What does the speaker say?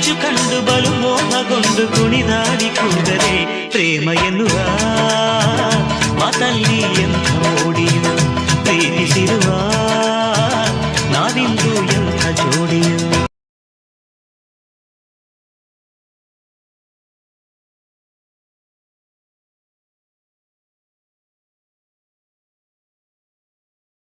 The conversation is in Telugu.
ಮಳೆ ಮಿಂಚು ಕಂಡು ಬಲು ಮೋಹಗೊಂಡು ಕುಣಿದಾಡಿ ಕೂಗದೆ ಪ್ರೇಮ ಎನ್ನುವ